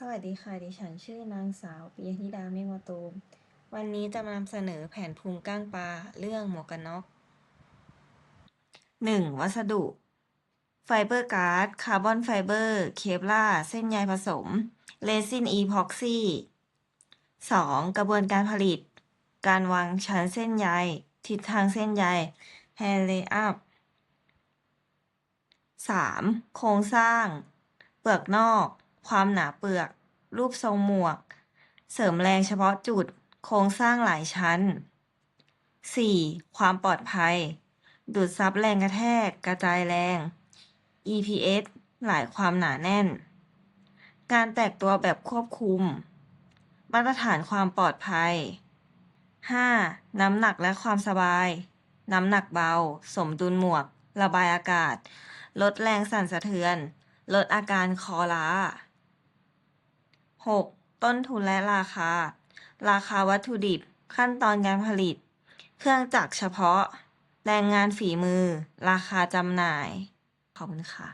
สวัสดีค่ะ ดิฉันชื่อนางสาวปิยธิดาเมฆมะตูม วันนี้จะมานำเสนอแผนภูมิก้างปลาเรื่องหมวกกันน็อกหนึ่งวัสดุ ไฟเบอร์การ์ด คาร์บอนไฟเบอร์ เคปลาเส้นใยผสม เรซินอีพ็อกซี่สองกระบวนการผลิต การวางชั้นเส้นใย ทิศทางเส้นใย hair layup สามโครงสร้าง เปลือกนอก ความหนาเปลือก รูปทรงหมวก เสริมแรงเฉพาะจุด โครงสร้างหลายชั้นสี่ความปลอดภัย ดูดซับแรงกระแทก กระจายแรง EPS หลายความหนาแน่น การแตกตัวแบบควบคุม มาตรฐานความปลอดภัย 5. น้ำหนักและความสบาย น้ำหนักเบา สมดุลหมวก ระบายอากาศ ลดแรงสั่นสะเทือน ลดอาการคอล้า 6. ต้นทุนและราคา ราคาวัตถุดิบ ขั้นตอนการผลิต เครื่องจักรเฉพาะ แรงงานฝีมือ ราคาจำหน่าย ขอบคุณค่ะ